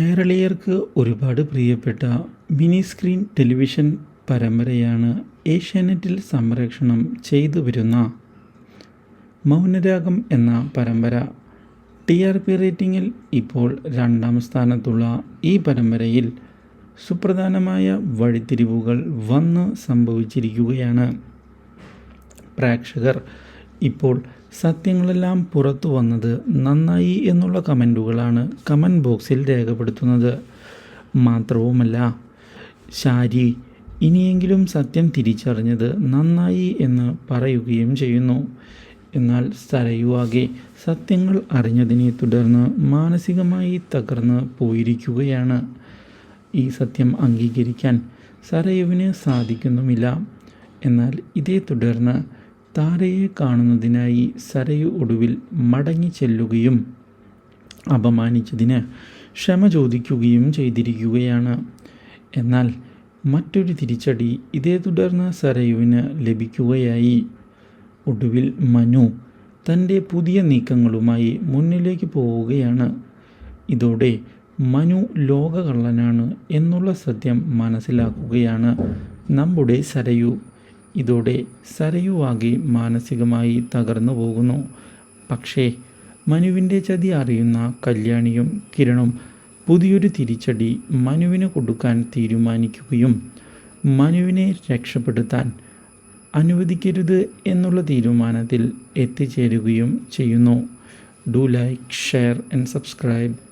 കേരളീയർക്ക് ഒരുപാട് പ്രിയപ്പെട്ട മിനി സ്ക്രീൻ ടെലിവിഷൻ പരമ്പരയാണ് ഏഷ്യാനെറ്റിൽ സംരക്ഷണം ചെയ്തു വരുന്ന മൗനരാഗം എന്ന പരമ്പര. ടി ആർ പി റേറ്റിംഗിൽ ഇപ്പോൾ രണ്ടാം സ്ഥാനത്തുള്ള ഈ പരമ്പരയിൽ സുപ്രധാനമായ വഴിത്തിരിവുകൾ വന്ന് സംഭവിച്ചിരിക്കുകയാണ്. പ്രേക്ഷകർ ഇപ്പോൾ സത്യങ്ങളെല്ലാം പുറത്തു വന്നത് നന്നായി എന്നുള്ള കമന്റുകളാണ് കമന്റ് ബോക്സിൽ രേഖപ്പെടുത്തുന്നത്. മാത്രവുമല്ല ശാരി ഇനിയെങ്കിലും സത്യം തിരിച്ചറിഞ്ഞത് നന്നായി എന്ന് പറയുകയും ചെയ്യുന്നു. എന്നാൽ സരയുവാകെ സത്യങ്ങൾ അറിഞ്ഞതിനെ തുടർന്ന് മാനസികമായി തകർന്ന് പോയിരിക്കുകയാണ്. ഈ സത്യം അംഗീകരിക്കാൻ സരയുവിന് സാധിക്കുന്നുമില്ല. എന്നാൽ ഇതേ തുടർന്ന് താരയെ കാണുന്നതിനായി സരയു ഒടുവിൽ മടങ്ങി ചെല്ലുകയും അപമാനിച്ചതിന് ക്ഷമ ചോദിക്കുകയും ചെയ്തിരിക്കുകയാണ്. എന്നാൽ മറ്റൊരു തിരിച്ചടി ഇതേ തുടർന്ന് സരയുവിന് ലഭിക്കുകയായി. ഒടുവിൽ മനു തന്റെ പുതിയ നീക്കങ്ങളുമായി മുന്നിലേക്ക് പോവുകയാണ്. ഇതോടെ മനു ലോകകള്ളനാണ് എന്നുള്ള സത്യം മനസ്സിലാക്കുകയാണ് നമ്മുടെ സരയു. ഇതോടെ സരയുവാകെ മാനസികമായി തകർന്നു പോകുന്നു. പക്ഷേ മനുവിന്റെ ചതി അറിയുന്ന കല്യാണിയും കിരണും പുതിയൊരു തിരിച്ചടി മനുവിന് കൊടുക്കാൻ തീരുമാനിക്കുകയും മനുവിനെ രക്ഷപ്പെടുത്താൻ അനുവദിക്കരുത് എന്നുള്ള തീരുമാനത്തിൽ എത്തിച്ചേരുകയും ചെയ്യുന്നു. Do like share and subscribe.